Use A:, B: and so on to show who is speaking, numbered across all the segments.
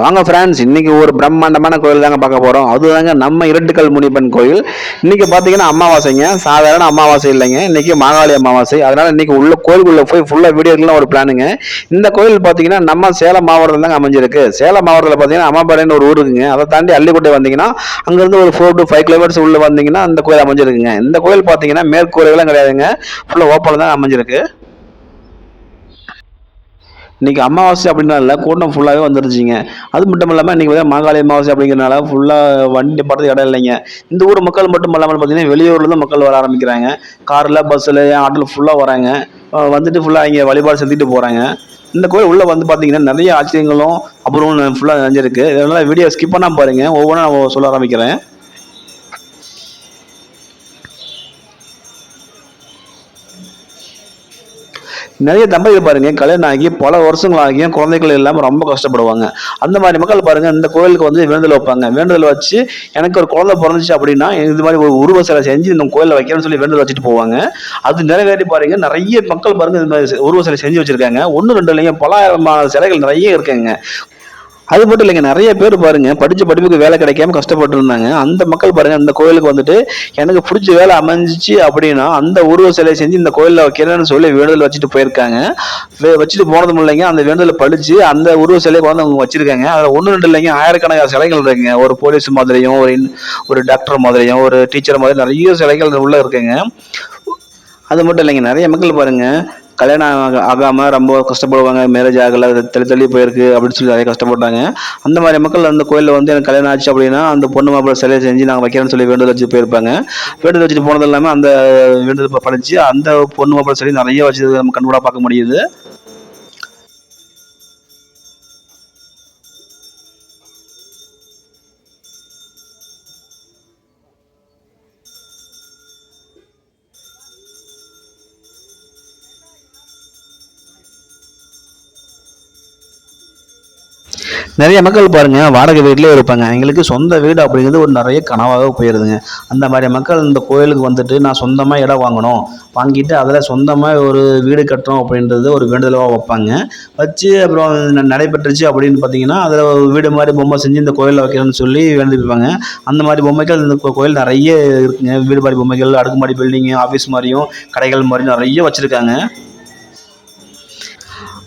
A: வாங்க ஃப்ரெண்ட்ஸ் இன்றைக்கி ஒரு பிரம்மாண்டமான கோயில் தாங்க பார்க்க போகிறோம் அதுதாங்க நம்ம இரட்டுக்கல் முனிப்பன் கோயில். இன்றைக்கி பார்த்தீங்கன்னா அமாவாசைங்க. சாதாரண அமாவாசை இல்லைங்க. இன்றைக்கி மாகாளி அமாவாசை. அதனால் இன்றைக்கி உள்ள கோயிலுக்குள்ளே போய் ஃபுல்லாக வீடியோக்கெலாம் ஒரு பிளானுங்க இந்த கோயில் பார்த்தீங்கன்னா நம்ம சேலம் மாவட்டத்தில் தாங்க அமைஞ்சிருக்கு. சேலம் மாவட்டத்தில் பார்த்தீங்கன்னா அம்மாபாளையம்னு ஒரு ஊர் இருக்குங்க அதை தாண்டி அள்ளிக்கோட்டை வந்தீங்கன்னா அங்கேருந்து ஒரு ஃபோர் டு ஃபைவ் கிலோமீட்டர்ஸ் உள்ளே வந்தீங்கன்னா அந்த கோயில் அமைஞ்சிருக்குங்க. இந்த கோயில் பார்த்தீங்கன்னா மேற்கூரைகளும் கிடையாதுங்க. ஃபுல்லாக ஓப்பனில் தான் அமைஞ்சிருக்கு. இன்னைக்கு அமாவாசை அப்படின்னால கூட்டம் ஃபுல்லாகவே வந்துருச்சுங்க. அது மட்டும் இல்லாமல் இன்றைக்கி மாங்காளி அமாவாசை அப்படிங்கிறனால ஃபுல்லாக வண்டி படுறது இடம் இல்லைங்க. இந்த ஊர் மக்கள் மட்டும் இல்லாமல் பார்த்தீங்கன்னா வெளியூரில் தான் மக்கள் வர ஆரம்பிக்கிறாங்க. காரில் பஸ்ஸில் ஆட்டோவில் ஃபுல்லாக வராங்க. வந்துட்டு ஃபுல்லாக இங்கே வழிபாடு செஞ்சுட்டு போகிறாங்க இந்த கோயில் உள்ளே வந்து பார்த்தீங்கன்னா நிறைய ஆச்சரியங்களும் அப்புறம் ஃபுல்லாக நிறைஞ்சிருக்கு இதனால் வீடியோ ஸ்கிப் பண்ணால் பாருங்கள் ஒவ்வொன்றா நான் சொல்ல ஆரம்பிக்கிறேன். நிறைய தம்பதிகள் பாருங்க கல்யாணம் ஆகி பல வருஷங்களாகியும் குழந்தைகள் இல்லாமல் ரொம்ப கஷ்டப்படுவாங்க. அந்த மாதிரி மக்கள் பாருங்க இந்த கோயிலுக்கு வந்து வேண்டுதல் வைப்பாங்க. வேண்டுதல் வச்சு எனக்கு ஒரு குழந்தை பிறந்துச்சு அப்படின்னா இது மாதிரி ஒரு உருவ சிலை செஞ்சு இந்த கோயிலில் வைக்கணும்னு சொல்லி வேண்டுதல் வச்சுட்டு போவாங்க. அது நிறைவேறி பாருங்க நிறைய மக்கள் பாருங்க இந்த மாதிரி உருவ சிலை செஞ்சு வச்சிருக்காங்க. ஒன்று ரெண்டு இல்லைங்க பலாயிரம் சிலைகள் நிறைய இருக்குங்க. அது மட்டும் இல்லைங்க நிறைய பேர் பாருங்க படிச்ச படிப்புக்கு வேலை கிடைக்காம கஷ்டப்பட்டு இருந்தாங்க அந்த மக்கள் பாருங்க அந்த கோயிலுக்கு வந்துட்டு எனக்கு பிடிச்ச வேலை அமைஞ்சிச்சு அப்படின்னா அந்த உருவ சிலையை செஞ்சு இந்த கோயிலில் வைக்கிறேன்னு சொல்லி வேண்டுதல் வச்சுட்டு போயிருக்காங்க. வே- வச்சுட்டு போனதும் இல்லைங்க அந்த வேண்டுதலை படிச்சு அந்த உருவ சிலையை வந்து அவங்க வச்சிருக்காங்க. அதில் ஒன்று ரெண்டு இல்லைங்க ஆயிரக்கணக்கான சிலைகள் இருக்குங்க. ஒரு போலீஸ் மாதிரியும் ஒரு இன்- ஒரு டாக்டர் மாதிரியும் ஒரு டீச்சர் மாதிரி நிறைய சிலைகள் உள்ள இருக்குங்க. அது மட்டும் இல்லைங்க நிறைய மக்கள் பாருங்க கல்யாணம் ஆக- ஆகாம ரொம்ப கஷ்டப்படுவாங்க மேரேஜ் ஆகல தள்ளி தள்ளி போயிருக்கு அப்படின்னு சொல்லி நிறைய கஷ்டப்பட்டாங்க அந்த மாதிரி மக்கள் அந்த கோயிலில் வந்து எனக்கு கல்யாணம் ஆச்சு அப்படின்னா அந்த பொண்ணு மாப்பிள்ளை சிலை செஞ்சு நாங்கள் வைக்கிறேன்னு சொல்லி வேண்டுதல் வச்சு போயிருப்பாங்க. வேண்டுதல் வச்சுட்டு போனது இல்லாமல் அந்த வேண்டுதல் படிச்சு அந்த பொண்ணு மாப்பிள்ளை சிலை நிறைய வச்சு நம்ம கண்கூடாக பார்க்க முடியுது. நிறைய மக்கள் பாருங்க வாடகை வீட்லேயே இருப்பாங்க. எங்களுக்கு சொந்த வீடு அப்படிங்கிறது ஒரு நிறைய கனவாக போயிருதுங்க. அந்த மாதிரி மக்கள் இந்த கோயிலுக்கு வந்துட்டு நான் சொந்தமாக இடம் வாங்கணும். வாங்கிட்டு அதில் சொந்தமாக ஒரு வீடு கட்டணும் அப்படின்றது ஒரு வேண்டுதலாக வைப்பாங்க. வச்சு அப்புறம் நடைபெற்றுச்சு அப்படின்னு பார்த்தீங்கன்னா அதில் ஒரு வீடு மாதிரி பொம்மை செஞ்சு இந்த கோயிலில் வைக்கிறேன்னு சொல்லி வேண்டிப்பாங்க அந்த மாதிரி பொம்மைகள் இந்த கோயில் நிறைய இருக்குங்க. வீடு மாதிரி பொம்மைகள் அடுக்குமாடி பில்டிங்கு ஆஃபீஸ் மாதிரியும் கடைகள் மாதிரியும் நிறைய வச்சுருக்காங்க.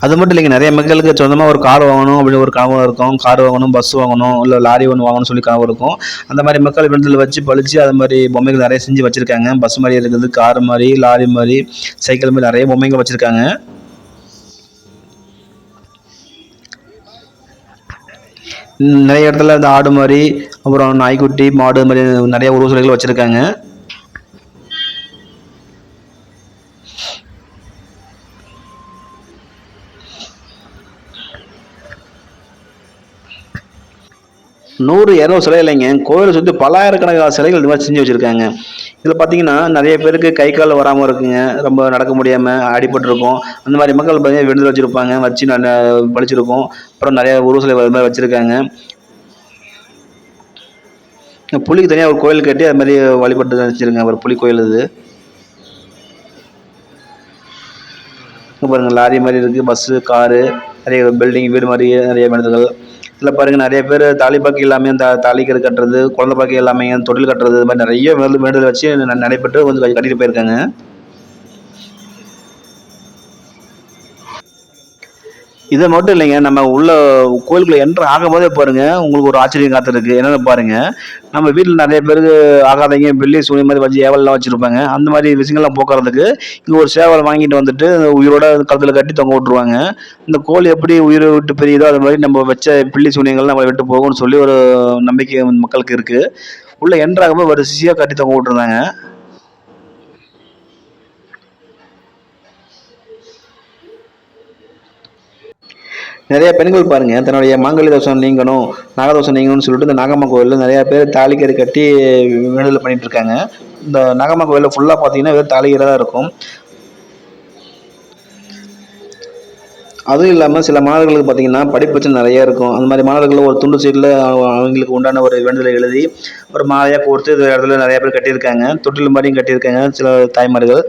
A: அது மட்டும் இல்லைங்க. நிறைய மக்களுக்கு சொந்தமாக ஒரு கார் வாங்கணும் அப்படின்னு ஒரு கனவு இருக்கும். கார் வாங்கணும் பஸ் வாங்கணும் இல்லை லாரி ஒன்று வாங்கணும்னு சொல்லி கனவு இருக்கும். அந்த மாதிரி மக்கள் விடுதலை வச்சு பழிச்சு அது மாதிரி பொம்மைகள் நிறைய செஞ்சு வச்சுருக்காங்க. பஸ் மாதிரி இருக்குது கார் மாதிரி லாரி மாதிரி சைக்கிள் மாதிரி நிறைய பொம்மைகள் வச்சுருக்காங்க. நிறைய இடத்துல இந்த ஆடு மாதிரி அப்புறம் நாய்க்குட்டி மாடு மாதிரி நிறைய உருவ சிலைகள் வச்சுருக்காங்க. நூறு இரநூறு சிலை இல்லைங்க. கோயிலை சுற்றி பல்லாயிரக்கணக்கான சிலைகள் இது மாதிரி செஞ்சு வச்சுருக்காங்க. இதில் பார்த்தீங்கன்னா நிறைய பேருக்கு கை கால் வராமல் இருக்குங்க. ரொம்ப நடக்க முடியாமல் அடிபட்டிருக்கும். அந்த மாதிரி மக்கள் பார்த்தீங்கன்னா விடுதலை வச்சுருப்பாங்க. வச்சு நான் படிச்சிருக்கோம் அப்புறம் நிறைய உருவ சிலை அது மாதிரி வச்சுருக்காங்க. புலிக்கு தனியாக ஒரு கோயில் கட்டி அது மாதிரி வழிபட்டு வச்சுருங்க ஒரு புலி கோயில் இது பாருங்கள் லாரி மாதிரி இருக்குது பஸ்ஸு காரு நிறைய பில்டிங் வீடு மாதிரி நிறைய மனிதர்கள் இதில் பாருங்கள் நிறைய பேர் தாலி பாக்கி எல்லாமே இந்த தாலிக்கரு கட்டுறது குழந்தை பாக்கி எல்லாமே தொட்டில் கட்டுறது இது மாதிரி நிறைய வேண்டு வேண்டுதல் வச்சு நடைபெற்று வந்து கட்டிட்டு போயிருக்காங்க. இது மட்டும் இல்லைங்க நம்ம உள்ள கோயிலுக்குள்ள என்ட்ரு ஆகும்போதே பாருங்க உங்களுக்கு ஒரு ஆச்சரியம் காத்திருக்கு. என்னென்னு பாருங்க நம்ம வீட்டில் நிறைய பேருக்கு ஆகாதீங்க பில்லி சூனி மாதிரி வச்சு ஏவல்லாம் வச்சிருப்பாங்க. அந்த மாதிரி விஷயங்கள்லாம் போக்குறதுக்கு இங்கே ஒரு சேவல் வாங்கிட்டு வந்துட்டு உயிரோட கழுத்தில் கட்டி தொங்க விட்டுருவாங்க. இந்த கோழி எப்படி உயிரை விட்டு பெரியதோ அது மாதிரி நம்ம வச்ச பில்லி சூனியங்கள் நம்ம விட்டு போகும்னு சொல்லி ஒரு நம்பிக்கை மக்களுக்கு இருக்கு. உள்ள என்ட்ரு வரிசையாக கட்டி தொங்க விட்டுருந்தாங்க. நிறைய பெண்கள் பாருங்க தன்னுடைய மாங்கல்ய தோஷம் நீங்கணும் நாகதோஷம் நீங்கணும்னு சொல்லிட்டு இந்த நாகம்மா கோவிலில் நிறைய பேர் தாலிக்கறி கட்டி விடுதலை பண்ணிட்டு இருக்காங்க. இந்த நாகம்மா கோயிலில் ஃபுல்லாக பார்த்தீங்கன்னா வெறும் தாலிக்கரை தான் இருக்கும். அதுவும் இல்லாமல் சில மாணவர்களுக்கு பார்த்தீங்கன்னா படிப்பு பிரச்சனை நிறைய இருக்கும். அந்த மாதிரி மாணவர்கள் ஒரு துண்டு சீட்டில் அவங்களுக்கு உண்டான ஒரு வேண்டுதலை எழுதி ஒரு மாலையாக கோர்த்து இது இடத்துல நிறைய பேர் கட்டியிருக்காங்க. தொட்டில் மாதிரியும் கட்டியிருக்காங்க சில தாய்மார்கள்.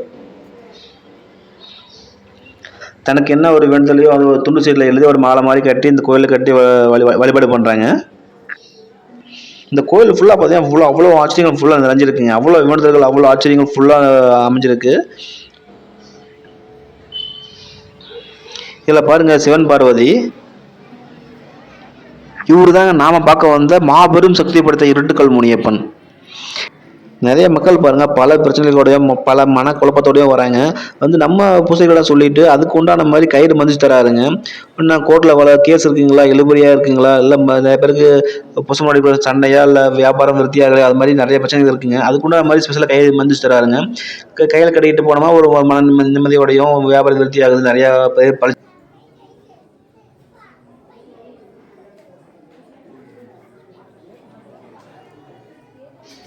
A: தனக்கு என்ன ஒரு வேண்டுதலையோ அது ஒரு துண்டு சீட்டில் எழுதி ஒரு மாலை மாதிரி கட்டி இந்த கோயிலில் கட்டி வ- வழிபாடு பண்ணுறாங்க இந்த கோயில் ஃபுல்லாக பார்த்தீங்கன்னா ஃபுல்லாக அவ்வளோ ஆச்சரியங்கள் ஃபுல்லாக நிறைஞ்சிருக்குங்க. அவ்வளோ வேண்டுதல்கள் அவ்வளோ ஆச்சரியங்கள் ஃபுல்லாக அமைஞ்சிருக்கு. இதில் பாருங்கள் சிவன் பார்வதி. இவர் தாங்க நாம் பார்க்க வந்த மாபெரும் சக்தி படைத்த இருட்டுக்கல் முனியப்பன். நிறைய மக்கள் பாருங்க பல பிரச்சனைகளோடையும் பல மனக்குழப்பத்தோடையும் வராங்க. வந்து நம்ம பூசைகளை சொல்லிட்டு அதுக்கு உண்டான மாதிரி கயிறு மதிச்சு தராருங்க. இன்னும் கோர்ட்டில் வர கேஸ் இருக்குங்களா? இழுபறியா இருக்குங்களா? இல்லை நிறைய பேருக்கு புசமாடி சண்டையா இல்லை வியாபாரம் விருத்தியாக அது மாதிரி நிறைய பிரச்சனைகள் இருக்குங்க. அதுக்கு உண்டான மாதிரி ஸ்பெஷலாக கயிறு மதிச்சு தராருங்க. க- கையில் கட்டிக்கிட்டு போனோமா ஒரு மன நிம்மதியோடையும் வியாபாரம் விருத்தி ஆகுது நிறையா பேர்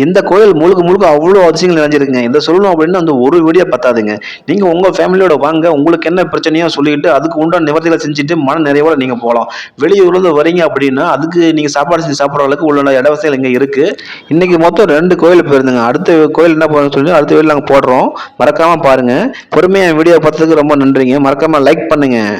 A: இந்த கோயில் முழுக்க முழுக்க அவ்வளோ அதிசயங்கள் நிறைஞ்சிருக்குங்க. இந்த சொல்லணும் அப்படின்னு அந்த ஒரு வீடியோ பத்தாதுங்க. நீங்கள் உங்கள் ஃபேமிலியோட வாங்க. உங்களுக்கு என்ன பிரச்சனையோ சொல்லிட்டு அதுக்கு உண்டான நிவர்த்திகளை செஞ்சுட்டு மன நிறைவோட நீங்கள் போகலாம். வெளியூர்லேருந்து வரீங்க அப்படின்னா அதுக்கு நீங்கள் சாப்பாடு செஞ்சு சாப்பிட்ற அளவுக்கு உள்ள இட வசதிகள் இங்கே இருக்குது இன்றைக்கி மொத்தம் ரெண்டு கோயில் போயிருந்துங்க. அடுத்த கோயில் என்ன பண்ண சொல்லி அடுத்த கோயில் நாங்கள் போடுறோம். மறக்காமல் பாருங்கள் பொறுமையாக வீடியோ பார்த்ததுக்கு ரொம்ப நன்றிங்க. மறக்காமல் லைக் பண்ணுங்கள்